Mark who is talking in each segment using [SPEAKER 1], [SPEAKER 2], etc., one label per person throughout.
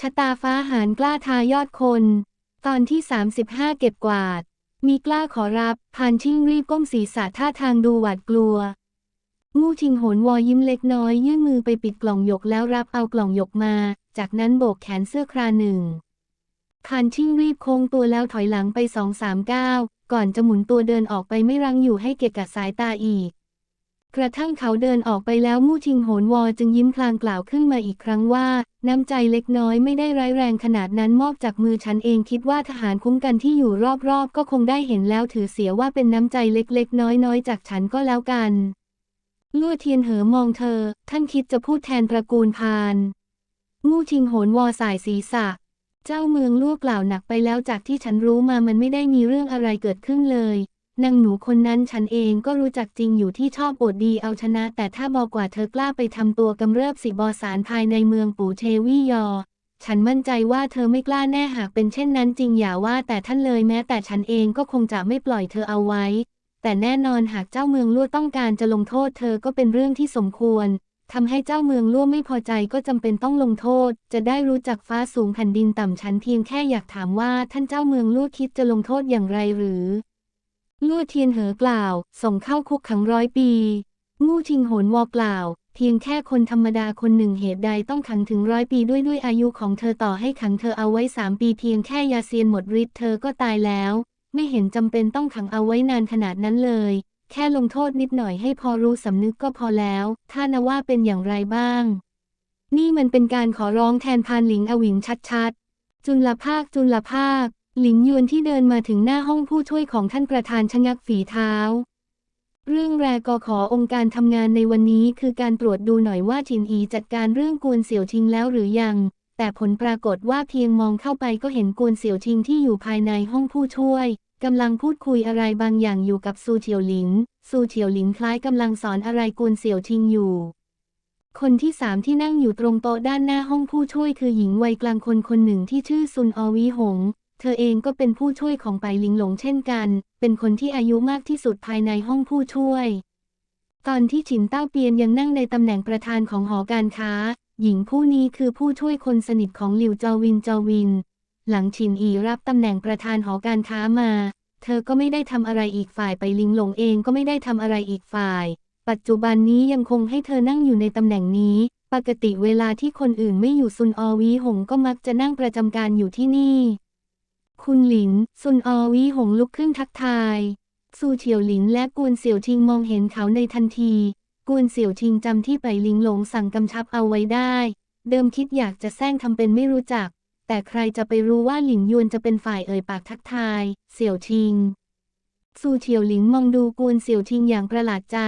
[SPEAKER 1] ชะตาฟ้าหารกล้าทายอดคน ตอนที่ 35 เก็บกวาด มีกล้าขอรับ พานชิ่งรีบก้มศีรษะท่าทางดูหวาดกลัว งูชิงโหนวอยิ้มเล็กน้อย ยื่นมือไปปิดกล่องหยกแล้วรับเอากล่องหยกมา จากนั้นโบกแขนเสื้อคราหนึ่งพานชิ่งรีบโค้งตัวแล้วถอยหลังไปสองสามก้าวก่อนจะหมุนตัวเดินออกไปไม่รังอยู่ให้เกะกะสายตาอีก กระทั่งเขาเดินออกไปแล้วมู่ชิงโหนวอจึงยิ้มพลางกล่าวขึ้นมาอีกครั้งว่า น้ำใจเล็กน้อยไม่ได้ร้ายแรงขนาดนั้นมอบจากมือฉันเองคิดว่าทหารคุ้มกันที่อยู่รอบๆ ก็คงได้เห็นแล้วถือเสียว่าเป็นน้ำใจเล็กๆ น้อยๆ จากฉันก็แล้วกันลั่เทียนเหอมองเธอ ท่านคิดจะพูดแทนตระกูลพานมู่ชิงโหนวอสายศีรษะ เจ้าเมืองลั่กล่าวหนักไปแล้วจากที่ฉันรู้มามันไม่ได้มีเรื่องอะไรเกิดขึ้นเลย นางหนูคนนั้นฉันเองก็รู้จักจริงอยู่ที่ชอบอดดีเอาชนะ แต่ถ้าบอกว่าเธอกล้าไปทำตัวกำเริบสิบอสารภายในเมืองปู่เชวี่ยอ ฉันมั่นใจว่าเธอไม่กล้าแน่หากเป็นเช่นนั้นจริงอย่าว่าแต่ท่านเลยแม้แต่ฉันเองก็คงจะไม่ปล่อยเธอเอาไว้ แต่แน่นอนหากเจ้าเมืองลั่วต้องการจะลงโทษเธอก็เป็นเรื่องที่สมควรทำให้เจ้าเมืองล่วไม่พอใจก็จำเป็นต้องลงโทษ จะได้รู้จักฟ้าสูงแผ่นดินต่ำฉันเพียงแค่อยากถามว่าท่านเจ้าเมืองล่วคิดจะลงโทษอย่างไรหรือ ลู่เทียนเหอกล่าว ส่งเข้าคุกขังร้อยปีงูชิงโหนวอกล่าว เพียงแค่คนธรรมดาคนหนึ่งเหตุใดต้องขังถึงร้อยปีด้วยด้วยอายุของเธอต่อให้ขังเธอเอาไว้สามปีเพียงแค่ยาเซียนหมดฤทธิ์เธอก็ตายแล้ว ไม่เห็นจำเป็นต้องขังเอาไว้นานขนาดนั้นเลย แค่ลงโทษนิดหน่อยให้พอรู้สำนึกก็พอแล้ว ถ้านะว่าเป็นอย่างไรบ้าง นี่มันเป็นการขอร้องแทนพานหลิงอวิงชัดๆ จุลภาคจุลภาค หลินยวนที่เดินมาถึงหน้าห้องผู้ช่วยของท่านประธานชะงักฝีเท้า เรื่องแรกก็ขอองค์การทำงานในวันนี้คือการตรวจดูหน่อยว่าจินอีจัดการเรื่องกวนเสี่ยวชิงแล้วหรือยัง แต่ผลปรากฏว่าเพียงมองเข้าไปก็เห็นกวนเสี่ยวชิงที่อยู่ภายในห้องผู้ช่วยกำลังพูดคุยอะไรบางอย่างอยู่กับซูเฉียวหลินซูเฉียวหลินคล้ายกำลังสอนอะไรกวนเสี่ยวชิงอยู่ คนที่สามที่นั่งอยู่ตรงโต๊ะด้านหน้าห้องผู้ช่วยคือหญิงวัยกลางคนคนหนึ่งที่ชื่อซุนอวีหง เธอเองก็เป็นผู้ช่วยของไปลิงหลงเช่นกัน เป็นคนที่อายุมากที่สุดภายในห้องผู้ช่วย ตอนที่ฉินเต้าเปียนยังนั่งในตำแหน่งประธานของหอการค้า หญิงผู้นี้คือผู้ช่วยคนสนิทของหลิวจอวินจอวิน หลังฉินอีรับตำแหน่งประธานหอการค้ามา เธอก็ไม่ได้ทำอะไรอีกฝ่ายไปลิงหลงเองก็ไม่ได้ทำอะไรอีกฝ่าย ปัจจุบันนี้ยังคงให้เธอนั่งอยู่ในตำแหน่งนี้ ปกติเวลาที่คนอื่นไม่อยู่ซุนอวีหงก็มักจะนั่งประจำการอยู่ที่นี่ คุณหลิน ซุนออวีหงลุกขึ้นทักทาย ซูเฉียวหลินและกวนเสี่ยวชิงมองเห็นเขาในทันที กวนเสี่ยวชิงจำที่ไปลิงหลงสั่งกำชับเอาไว้ได้ เดิมคิดอยากจะแซงทำเป็นไม่รู้จัก แต่ใครจะไปรู้ว่าหลินยวนจะเป็นฝ่ายเอ่ยปากทักทาย เสี่ยวชิง ซูเฉียวหลินมองดูกวนเสี่ยวชิงอย่างประหลาดใจ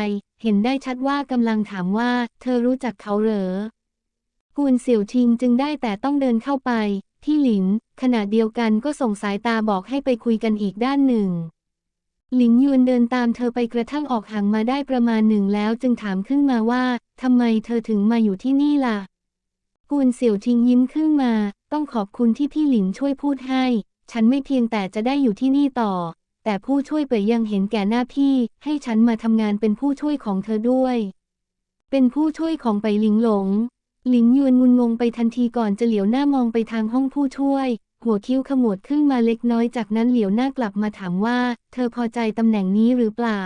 [SPEAKER 1] เห็นได้ชัดว่ากำลังถามว่า เธอรู้จักเขาเหรอ กวนเสี่ยวชิงจึงได้แต่ต้องเดินเข้าไป ที่หลิน ขณะเดียวกันก็ส่งสายตาบอกให้ไปคุยกันอีกด้านหนึ่ง หลินยวนเดินตามเธอไปกระทั่งออกห่างมาได้ประมาณหนึ่งแล้วจึงถามขึ้นมาว่าทำไมเธอถึงมาอยู่ที่นี่ล่ะกวนเสี่ยวทิงยิ้มขึ้นมา ต้องขอบคุณที่พี่หลินช่วยพูดให้ ฉันไม่เพียงแต่จะได้อยู่ที่นี่ต่อ แต่ผู้ช่วยเปยยังเห็นแก่หน้าพี่ ให้ฉันมาทำงานเป็นผู้ช่วยของเธอด้วย เป็นผู้ช่วยของไปหลิงหลง หลินยวนงุนงงไปทันทีก่อนจะเหลียวหน้ามองไปทางห้องผู้ช่วย หัวคิ้วขมวดขึ้นมาเล็กน้อยจากนั้นเหลียวหน้ากลับมาถามว่า เธอพอใจตำแหน่งนี้หรือเปล่า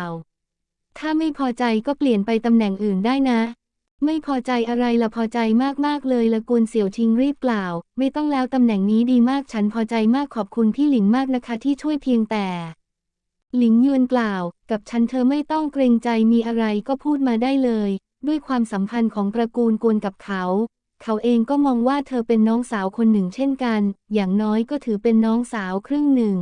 [SPEAKER 1] ถ้าไม่พอใจก็เปลี่ยนไปตำแหน่งอื่นได้นะ ไม่พอใจอะไรละพอใจมากๆเลยละกุลเสี่ยวชิงรีบกล่าว ไม่ต้องแล้วตำแหน่งนี้ดีมากฉันพอใจมากขอบคุณพี่หลินมากนะคะที่ช่วยเพียงแต่ หลินยวนกล่าว กับฉันเธอไม่ต้องเกรงใจมีอะไรก็พูดมาได้เลย ด้วยความสัมพันธ์ของตระกูลกวนกับเขา เขาเองก็มองว่าเธอเป็นน้องสาวคนหนึ่งเช่นกัน อย่างน้อยก็ถือเป็นน้องสาวครึ่งหนึ่ง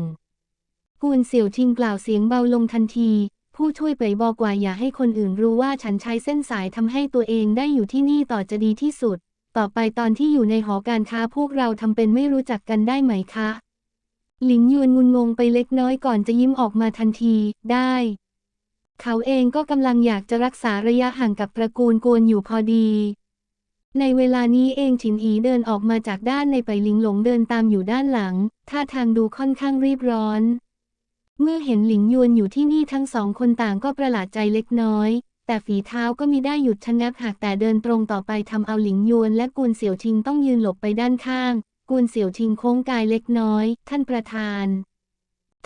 [SPEAKER 1] กวนเสี่ยวชิงกล่าวเสียงเบาลงทันที ผู้ช่วยไปบอกว่าอย่าให้คนอื่นรู้ว่าฉันใช้เส้นสายทำให้ตัวเองได้อยู่ที่นี่ต่อจะดีที่สุด ต่อไปตอนที่อยู่ในหอการค้าพวกเราทำเป็นไม่รู้จักกันได้ไหมคะ หลินยวนงุนงงไปเล็กน้อยก่อนจะยิ้มออกมาทันที ได้ เขาเองก็กำลังอยากจะรักษาระยะห่างกับตระกูลกวนอยู่พอดี ในเวลานี้เองฉินอีเดินออกมาจากด้านในไปลิงหลงเดินตามอยู่ด้านหลัง ท่าทางดูค่อนข้างรีบร้อน เมื่อเห็นหลิงยวนอยู่ที่นี่ทั้งสองคนต่างก็ประหลาดใจเล็กน้อย แต่ฝีเท้าก็มิได้หยุดชะงักหากแต่เดินตรงต่อไปทำเอาหลิงยวนและกูนเสี่ยวชิงต้องยืนหลบไปด้านข้างกูนเสี่ยวชิงโค้งกายเล็กน้อย ท่านประธาน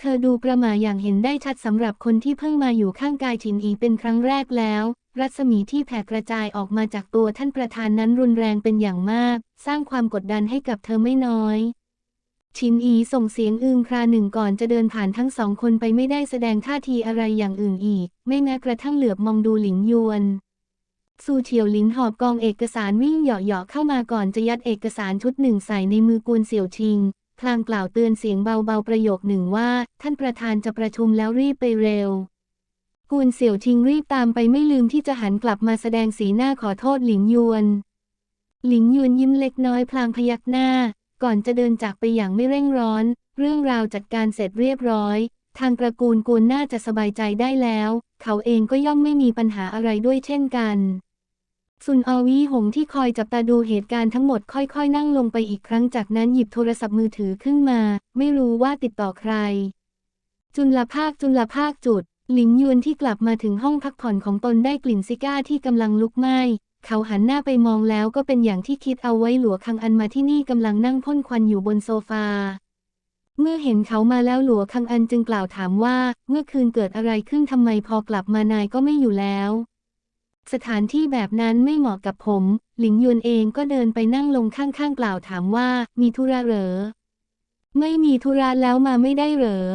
[SPEAKER 1] เธอดูประหม่าอย่างเห็นได้ชัดสำหรับคนที่เพิ่งมาอยู่ข้างกายฉินอีเป็นครั้งแรกแล้ว รัศมีที่แผ่กระจายออกมาจากตัวท่านประธานนั้นรุนแรงเป็นอย่างมาก สร้างความกดดันให้กับเธอไม่น้อยชินอีส่งเสียงอึงคราหนึ่งก่อนจะเดินผ่านทั้งสองคนไปไม่ได้แสดงท่าทีอะไรอย่างอื่นอีก ไม่แม้กระทั่งเหลือบมองดูหลิงยวนซูเฉียวหลินหอบกองเอกสารวิ่งเหาะๆเข้ามาก่อนจะยัดเอกสารชุดหนึ่งใส่ในมือกวนเสี่ยวชิง พลางกล่าวเตือนเสียงเบาๆประโยคหนึ่งว่า ท่านประธานจะประชุมแล้วรีบไปเร็วกวนเสี่ยวชิงรีบตามไปไม่ลืมที่จะหันกลับมาแสดงสีหน้าขอโทษหลิงยวน หลิงยวนยิ้มเล็กน้อยพลางพยักหน้า ก่อนจะเดินจากไปอย่างไม่เร่งร้อน เรื่องราวจัดการเสร็จเรียบร้อย ทางตระกูลกวนน่าจะสบายใจได้แล้ว เขาเองก็ย่อมไม่มีปัญหาอะไรด้วยเช่นกัน ซุนอวีหงที่คอยจับตาดูเหตุการณ์ทั้งหมดค่อยๆ นั่งลงไปอีกครั้งจากนั้นหยิบโทรศัพท์มือถือขึ้นมา ไม่รู้ว่าติดต่อใคร จุลภาคจุลภาคจุด หลิงยวนที่กลับมาถึงห้องพักผ่อนของตนได้กลิ่นซิก้าที่กำลังลุกไหม้เขาหันหน้าไปมองแล้วก็เป็นอย่างที่คิดเอาไว้หลัวคังอันมาที่นี่กำลังนั่งพ่นควันอยู่บนโซฟา เมื่อเห็นเขามาแล้วหลัวคังอันจึงกล่าวถามว่า เมื่อคืนเกิดอะไรขึ้นทำไมพอกลับมานายก็ไม่อยู่แล้ว สถานที่แบบนั้นไม่เหมาะกับผม หลิงยวนเองก็เดินไปนั่งลงข้างๆกล่าวถามว่า มีธุระเหรอ ไม่มีธุระแล้วมาไม่ได้เหรอ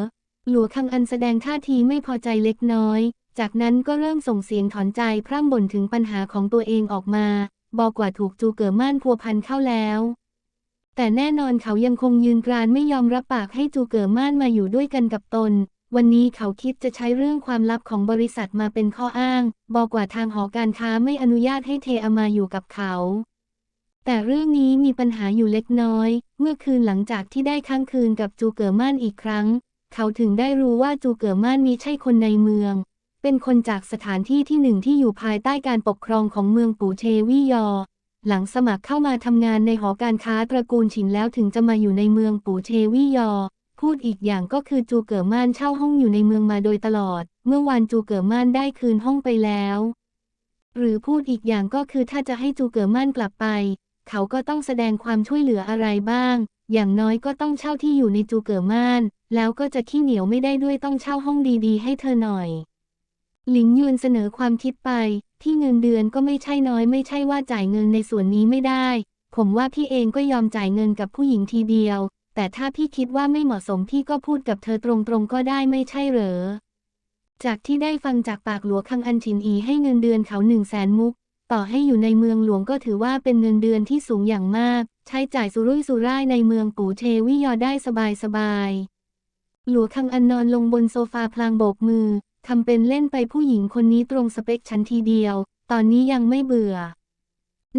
[SPEAKER 1] หลัวคังอันแสดงท่าทีไม่พอใจเล็กน้อย จากนั้นก็เริ่มส่งเสียงถอนใจพร่ำบ่นถึงปัญหาของตัวเองออกมา บอกว่าถูกจูเก๋อม่านพัวพันเข้าแล้ว แต่แน่นอนเขายังคงยืนกรานไม่ยอมรับปากให้จูเก๋อม่านมาอยู่ด้วยกันกับตน วันนี้เขาคิดจะใช้เรื่องความลับของบริษัทมาเป็นข้ออ้าง บอกว่าทางหอการค้าไม่อนุญาตให้เทอามาอยู่กับเขา แต่เรื่องนี้มีปัญหาอยู่เล็กน้อย เมื่อคืนหลังจากที่ได้ค้างคืนกับจูเก๋อม่านอีกครั้ง เขาถึงได้รู้ว่าจูเก๋อม่านมีใช่คนในเมือง เป็นคนจากสถานที่ที่หนึ่งที่อยู่ภายใต้การปกครองของเมืองปูเชวี่ยอ หลังสมัครเข้ามาทำงานในหอการค้าตระกูลฉินแล้วถึงจะมาอยู่ในเมืองปูเชวี่ยอ พูดอีกอย่างก็คือจูเก๋อม่านเช่าห้องอยู่ในเมืองมาโดยตลอด เมื่อวานจูเก๋อม่านได้คืนห้องไปแล้ว หรือพูดอีกอย่างก็คือถ้าจะให้จูเก๋อม่านกลับไป เขาก็ต้องแสดงความช่วยเหลืออะไรบ้าง อย่างน้อยก็ต้องเช่าที่อยู่ในจูเก๋อม่าน แล้วก็จะขี้เหนียวไม่ได้ด้วยต้องเช่าห้องดีๆ ให้เธอหน่อย หลิงยวนเสนอความคิดไป ที่เงินเดือนก็ไม่ใช่น้อย ไม่ใช่ว่าจ่ายเงินในส่วนนี้ไม่ได้ ผมว่าพี่เองก็ยอมจ่ายเงินกับผู้หญิงทีเดียว แต่ถ้าพี่คิดว่าไม่เหมาะสมพี่ก็พูดกับเธอตรงๆก็ได้ไม่ใช่เหรอ จากที่ได้ฟังจากปากหลวงคังอันชินอีให้เงินเดือนเขาหนึ่งแสนมุก ต่อให้อยู่ในเมืองหลวงก็ถือว่าเป็นเงินเดือนที่สูงอย่างมาก ใช้จ่ายสุรุ่ยสุร่ายในเมืองปูเชวิยอได้สบายสบายๆ หลวงคังอันนอนลงบนโซฟาพลางโบกมือทำเป็นเล่นไปผู้หญิงคนนี้ตรงสเปคฉันทีเดียว ตอนนี้ยังไม่เบื่อ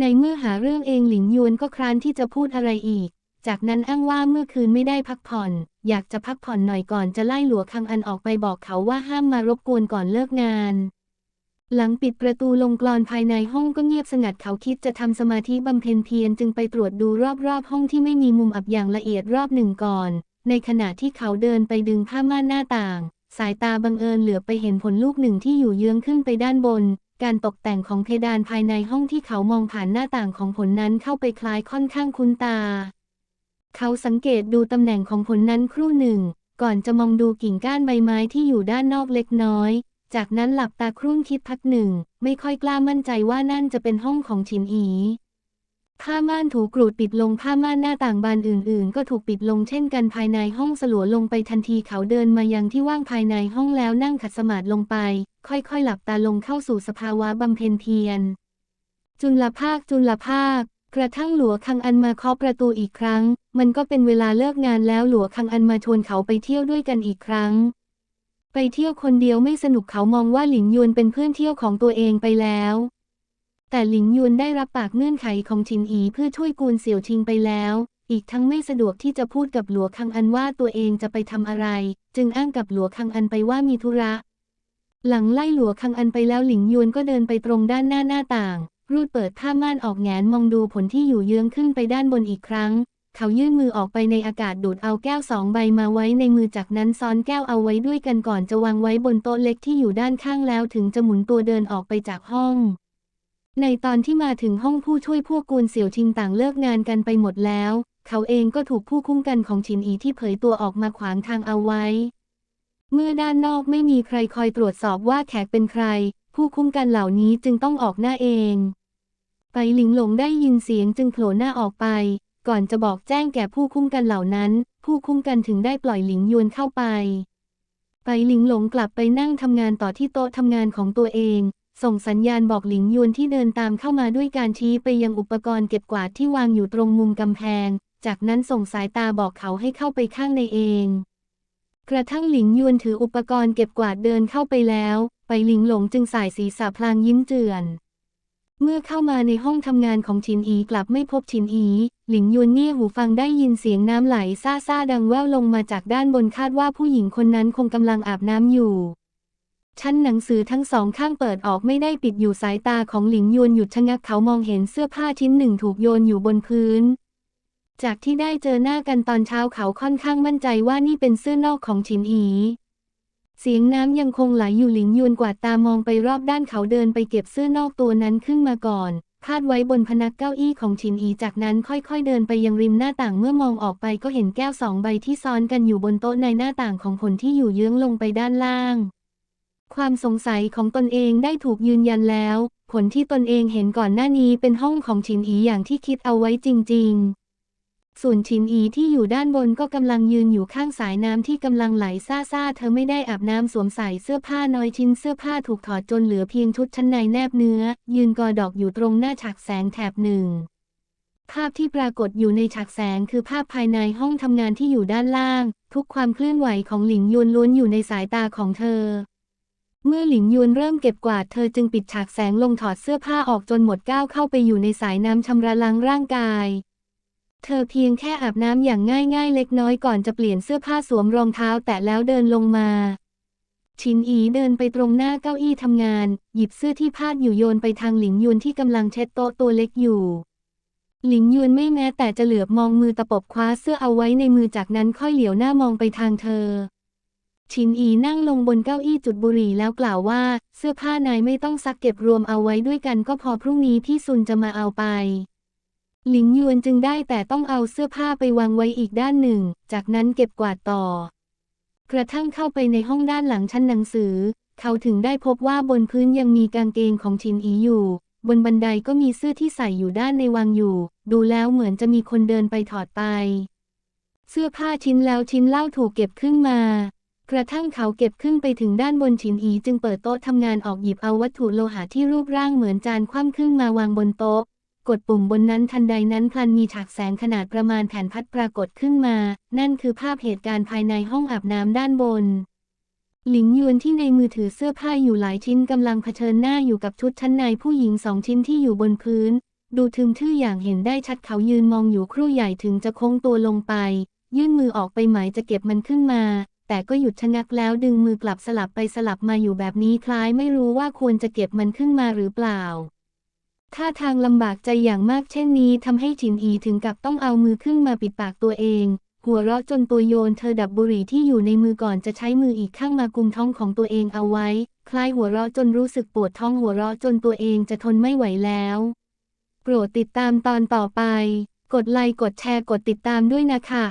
[SPEAKER 1] ในเมื่อหาเรื่องเองหลิงยวนก็ครานที่จะพูดอะไรอีก จากนั้นอ้างว่าเมื่อคืนไม่ได้พักผ่อน อยากจะพักผ่อนหน่อยก่อนจะไล่หลัวคังอันออกไปบอกเขาว่าห้ามมารบกวนก่อนเลิกงาน หลังปิดประตูลงกรอนภายในห้องก็เงียบสงัดเขาคิดจะทำสมาธิบำเพ็ญเพียรจึงไปตรวจดูรอบๆ ห้องที่ไม่มีมุมอับอย่างละเอียดรอบหนึ่งก่อน ในขณะที่เขาเดินไปดึงผ้าม่านหน้าต่าง สายตาบังเอิญเหลือไปเห็นผลลูกหนึ่งที่อยู่เยื้องขึ้นไปด้านบนการตกแต่งของเพดานภายในห้องที่เขามองผ่านหน้าต่างของผลนั้นเข้าไปคล้ายค่อนข้างคุ้นตา เขาสังเกตดูตำแหน่งของผลนั้นครู่หนึ่ง ก่อนจะมองดูกิ่งก้านใบไม้ที่อยู่ด้านนอกเล็กน้อย จากนั้นหลับตาครุ่นคิดพักหนึ่ง ไม่ค่อยกล้ามั่นใจว่านั่นจะเป็นห้องของฉินอีผ้าม่านถูกรูดปิดลงผ้าม่านหน้าต่างบานอื่น ๆ ก็ถูกปิดลงเช่นกันภายในห้องสลัวลงไปทันทีเขาเดินมายังที่ว่างภายในห้องแล้วนั่งขัดสมาธิลงไป ค่อย ๆ หลับตาลงเข้าสู่สภาวะบำเพ็ญเพียร จุลภาคจุลภาค กระทั่งหลัวคังอันมาเคาะประตูอีกครั้ง มันก็เป็นเวลาเลิกงานแล้วหลัวคังอันมาชวนเขาไปเที่ยวด้วยกันอีกครั้ง ไปเที่ยวคนเดียวไม่สนุกเขามองว่าหลิงยวนเป็นเพื่อนเที่ยวของตัวเองไปแล้ว แต่หลิงยวนได้รับปากเงื่อนไขของชินอีเพื่อช่วยกูนเสี่ยวชิงไปแล้วอีกทั้งไม่สะดวกที่จะพูดกับหลัวคังอันว่าตัวเองจะไปทำอะไร จึงอ้างกับหลัวคังอันไปว่ามีธุระ หลังไล่หลัวคังอันไปแล้วหลิงยวนก็เดินไปตรงด้านหน้าหน้าต่าง รูดเปิดผ้าม่านออกแงนมองดูผลที่อยู่เยื้องขึ้นไปด้านบนอีกครั้ง เขายื่นมือออกไปในอากาศดูดเอาแก้วสองใบมาไว้ในมือจากนั้นซ้อนแก้วเอาไว้ด้วยกันก่อนจะวางไว้บนโต๊ะเล็กที่อยู่ด้านข้างแล้วถึงจะหมุนตัวเดินออกไปจากห้อง ในตอนที่มาถึงห้องผู้ช่วยพวกกูนเสี่ยวชิงต่างเลิกงานกันไปหมดแล้ว เขาเองก็ถูกผู้คุ้มกันของฉินอีที่เผยตัวออกมาขวางทางเอาไว้ เมื่อด้านนอกไม่มีใครคอยตรวจสอบว่าแขกเป็นใคร ผู้คุ้มกันเหล่านี้จึงต้องออกหน้าเอง ไปหลิงหลงได้ยินเสียงจึงโผล่หน้าออกไป ก่อนจะบอกแจ้งแก่ผู้คุ้มกันเหล่านั้น ผู้คุ้มกันถึงได้ปล่อยหลิงยวนเข้าไป ไปหลิงหลงกลับไปนั่งทำงานต่อที่โต๊ะทำงานของตัวเอง ส่งสัญญาณบอกหลิงยวนที่เดินตามเข้ามาด้วยการชี้ไปยังอุปกรณ์เก็บกวาดที่วางอยู่ตรงมุมกำแพง จากนั้นส่งสายตาบอกเขาให้เข้าไปข้างในเอง กระทั่งหลิงยวนถืออุปกรณ์เก็บกวาดเดินเข้าไปแล้ว ไปหลิงหลงจึงสายศีรษะพลางยิ้มเจือนเมื่อเข้ามาในห้องทำงานของชินอีกลับไม่พบชินอี หลิงยวนเงี่ยหูฟังได้ยินเสียงน้ำไหลซ่าซาดังแว่วลงมาจากด้านบนคาดว่าผู้หญิงคนนั้นคงกำลังอาบน้ำอยู่ ชั้นหนังสือทั้งสองข้างเปิดออกไม่ได้ปิดอยู่สายตาของหลิงยวนหยุดชะงักเขามองเห็นเสื้อผ้าชิ้นหนึ่งถูกโยนอยู่บนพื้น จากที่ได้เจอหน้ากันตอนเช้าเขาค่อนข้างมั่นใจว่านี่เป็นเสื้อนอกของฉินอีเสียงน้ำยังคงไหลอยู่หลิงยวนกวาดตามองไปรอบด้านเขาเดินไปเก็บเสื้อนอกตัวนั้นขึ้นมาก่อน พาดไว้บนพนักเก้าอี้ของชินอีจากนั้นค่อยๆเดินไปยังริมหน้าต่างเมื่อมองออกไปก็เห็นแก้วสองใบที่ซ้อนกันอยู่บนโต๊ะในหน้าต่างของผลที่อยู่เยื้องลงไปด้านล่าง ความสงสัยของตนเองได้ถูกยืนยันแล้ว ผลที่ตนเองเห็นก่อนหน้านี้เป็นห้องของชินอีอย่างที่คิดเอาไว้จริง ๆ ส่วนฉินอีที่อยู่ด้านบนก็กำลังยืนอยู่ข้างสายน้ำที่กำลังไหลซ่าซาๆเธอไม่ได้อาบน้ำสวมใส่เสื้อผ้าน้อยชิ้นเสื้อผ้าถูกถอดจนเหลือเพียงชุดชั้นในแนบเนื้อ ยืนกอดอกอยู่ตรงหน้าฉากแสงแถบหนึ่ง ภาพที่ปรากฏอยู่ในฉากแสงคือภาพภายในห้องทำงานที่อยู่ด้านล่าง ทุกความเคลื่อนไหวของหลิงยวนล้วนอยู่ในสายตาของเธอเมื่อหลิงยวนเริ่มเก็บกวาดเธอจึงปิดฉากแสงลงถอดเสื้อผ้าออกจนหมดก้าวเข้าไปอยู่ในสายน้ำชำระล้างร่างกาย เธอเพียงแค่อาบน้ำอย่างง่ายๆ เล็กน้อยก่อนจะเปลี่ยนเสื้อผ้าสวมรองเท้าแตะแล้วเดินลงมา ชินอีเดินไปตรงหน้าเก้าอี้ทำงาน หยิบเสื้อที่พาดอยู่โยนไปทางหลิงยวนที่กำลังเช็ดโต๊ะตัวเล็กอยู่ หลิงยวนไม่แม้แต่จะเหลือบมองมือตะปบคว้าเสื้อเอาไว้ในมือจากนั้นค่อยเหลียวหน้ามองไปทางเธอ ชินอีนั่งลงบนเก้าอี้จุดบุหรี่แล้วกล่าวว่า เสื้อผ้านายไม่ต้องซักเก็บรวมเอาไว้ด้วยกันก็พอพรุ่งนี้พี่ซุนจะมาเอาไป หลิงยวนจึงได้แต่ต้องเอาเสื้อผ้าไปวางไว้อีกด้านหนึ่ง จากนั้นเก็บกวาดต่อ กระทั่งเข้าไปในห้องด้านหลังชั้นหนังสือ เขาถึงได้พบว่าบนพื้นยังมีกางเกงของชินอีอยู่ บนบันไดก็มีเสื้อที่ใส่อยู่ด้านในวางอยู่ ดูแล้วเหมือนจะมีคนเดินไปถอดไป เสื้อผ้าชิ้นแล้วชิ้นเล่าถูกเก็บขึ้นมา กระทั่งเขาเก็บขึ้นไปถึงด้านบนฉินอีจึงเปิดโต๊ะทำงานออกหยิบเอาวัตถุโลหะที่รูปร่างเหมือนจานคว่ำขึ้นมาวางบนโต๊ะ กดปุ่มบนนั้นทันใดนั้นพลันมีฉากแสงขนาดประมาณแผ่นพัดปรากฏขึ้นมา นั่นคือภาพเหตุการณ์ภายในห้องอาบน้ำด้านบน หลิงยวนที่ในมือถือเสื้อผ้าอยู่หลายชิ้นกำลังเผชิญหน้าอยู่กับชุดชั้นในผู้หญิงสองชิ้นที่อยู่บนพื้น ดูทึมทื่ออย่างเห็นได้ชัดเขายืนมองอยู่ครู่ใหญ่ถึงจะโค้งตัวลงไป ยื่นมือออกไปหมายจะเก็บมันขึ้นมาแต่ก็หยุดชะงักแล้วดึงมือกลับสลับไปสลับมาอยู่แบบนี้คล้ายไม่รู้ว่าควรจะเก็บมันขึ้นมาหรือเปล่า ท่าทางลำบากใจอย่างมากเช่นนี้ทำให้ฉินอีถึงกับต้องเอามือขึ้นมาปิดปากตัวเอง หัวเราะจนตัวโยนเธอดับบุหรี่ที่อยู่ในมือก่อนจะใช้มืออีกข้างมากุมท้องของตัวเองเอาไว้ คล้ายหัวเราะจนรู้สึกปวดท้องหัวเราะจนตัวเองจะทนไม่ไหวแล้ว โปรดติดตามตอนต่อไป กดไลค์กดแชร์กดติดตามด้วยนะคะ